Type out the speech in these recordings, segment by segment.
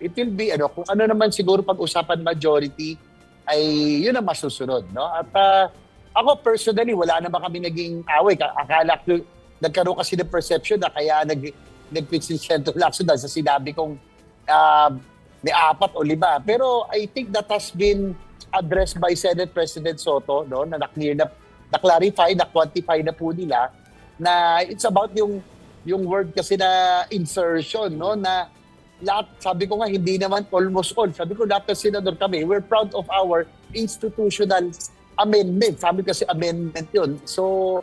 it will be, ano, kung ano naman siguro pag-usapan majority, ay yun ang masusunod, no? At ah, ako personally, wala naman kami naging away. Ka- Akala ko, nagkaroon kasi ng perception na kaya nag, nag-quit si Senator Lacson dahil sa sinabi kong ah, may apat o lima. Pero I think that has been addressed by Senate President Soto, no? Na na-clear na, na-clarify, na-quantify na po nila na it's about yung yung word kasi na insertion, no? Na lahat, sabi ko nga, hindi naman almost all. Sabi ko, lahat ng senador kami, we're proud of our institutional amendment. Sabi kasi amendment yun. So,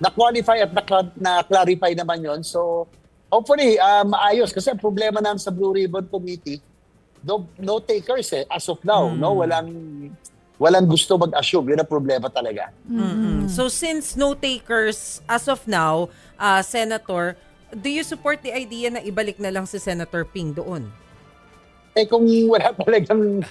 na-qualify at na- na-clarify naman yun. So, hopefully, ah, maayos. Kasi ang problema namin sa Blue Ribbon Committee, no, no takers eh, as of now. No? Walang, walang gusto mag-assume. Yun ang problema talaga. Mm-mm. So since no takers as of now, uh, Senator, do you support the idea na ibalik na lang si Senator Ping doon? Eh kung wala talagang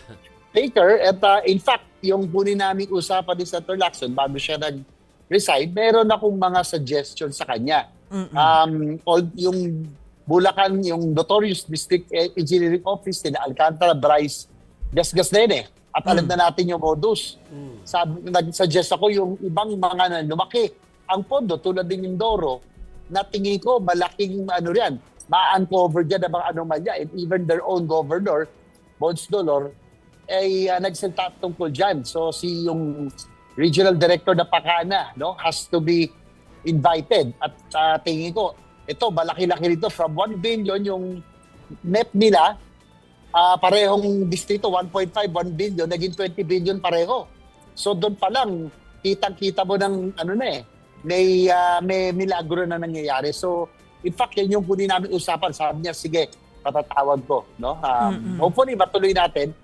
taker, at ah, in fact, yung kunin namin usapan ni Senator Lacson bago siya nag-resign, meron akong mga suggestions sa kanya. Um, all, yung Bulacan, yung notorious district eh, engineering office nila, Alcantara, Bryce, gas-gas na yun eh. At alam na natin yung modus. Sabi, nag-suggest ako yung ibang mga na lumaki ang pondo tulad din yung Doro na tingin ko malaking ano riyan, ma-uncover dyan ang mga anomalya and even their own governor, Bons Dolor, ay uh, nagsalta tungkol dyan. So si yung regional director na Pakana no, has to be invited. At uh, tingin ko, ito, malaki-laki rito. From 1 billion yung net nila, ah, parehong distrito, 1.5, 1 billion, naging 20 billion pareho. So doon pa lang, kitang-kita mo ng ano na eh, may, ah, may milagro na nangyayari. So, in fact, yan yung kunin namin usapan. Sabi niya, sige, patatawag ko. No? Um, Hopefully, matuloy natin.